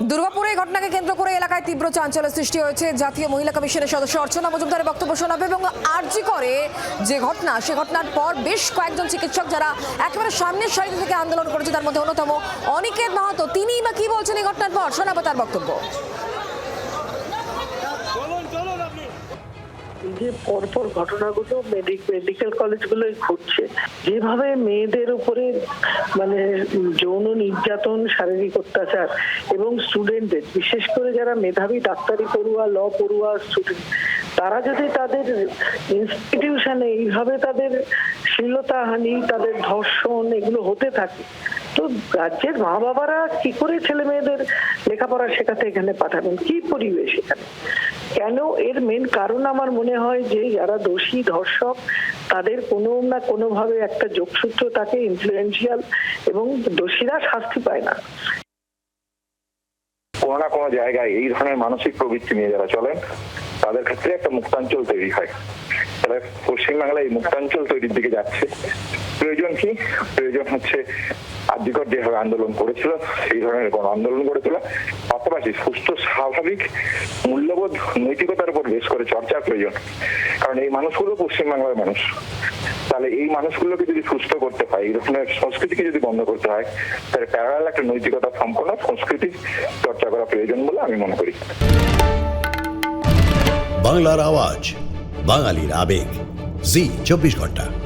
দুর্গাপুরে এই ঘটনাকে কেন্দ্র করে এলাকায় তীব্র চাঞ্চল্য সৃষ্টি হয়েছে। জাতীয় মহিলা কমিশনের সদস্য অর্চনা মজুমদারের বক্তব্য শোনাবে এবং আরজি করে যে ঘটনা, সে ঘটনার পর বেশ কয়েকজন চিকিৎসক যারা একেবারে সামনের সারিতে থেকে আন্দোলন করেছে, তার মধ্যে অন্যতম অনেকের মাহাতো। তিনিই বা কি বলছেন এই ঘটনার পর? শোনাবো তার বক্তব্য। যে পরপর ঘটনাগুলো মেডিক- মেডিকেল কলেজগুলোই ঘটছে। যেভাবে মেয়েদের উপরে মানে যৌন নির্যাতন, শারীরিক অত্যাচার এবং স্টুডেন্টদের বিশেষ করে যারা মেধাবী ডাক্তারি পড়ুয়া ল পড়ুয়া স্টুডেন্ট তারা যদি তাদের ইনস্টিটিউশনে এইভাবে তাদের শ্লীলতাহানি তাদের ধর্ষণ এগুলো হতে থাকে, তো রাজ্যের মা বাবারা কি করে ছেলে মেয়েদের লেখাপড়া শেখাতে এখানে পাঠাবেন? কি পরিবেশ এখানে? কেন? এর মেন কারণ আমার মনে হয় যে, যারা দোষী ধর্ষক, তাদের কোনো না কোনোভাবে একটা যোগসূত্র থাকে ইনফ্লুয়েন্সিয়াল এবং দোষীরা শাস্তি পায় না। কোনো না কোনো জায়গায় এই ধরনের মানসিক প্রবৃত্তি নিয়ে যারা চলেন, তাদের ক্ষেত্রে একটা মুক্তাঞ্চল তৈরি হয়। তাহলে পশ্চিমবাংলায় এই মুক্তাঞ্চল তৈরির দিকে যাচ্ছে। প্রয়োজন কি? প্রয়োজন হচ্ছে আর্যিকর যেভাবে আন্দোলন করেছিল, সেই ধরনের কোন আন্দোলন গড়ে তোলা পাশাপাশি সুস্থ স্বাভাবিক, মূল্যবোধ, নৈতিকতার উপর বেশ করে চর্চার প্রয়োজন। কারণ এই মানুষগুলো পশ্চিমবাংলার মানুষ। তাহলে এই মানুষগুলোকে যদি সুস্থ করতে হয়, এই ধরনের সংস্কৃতিকে যদি বন্ধ করতে হয়, তাহলে প্যারাল একটা নৈতিকতা সম্পন্ন সংস্কৃতি চর্চা করা প্রয়োজন বলে আমি মনে করি। বাংলার আওয়াজ, বাঙালির আবেগ। জি, চব্বিশ ঘণ্টা।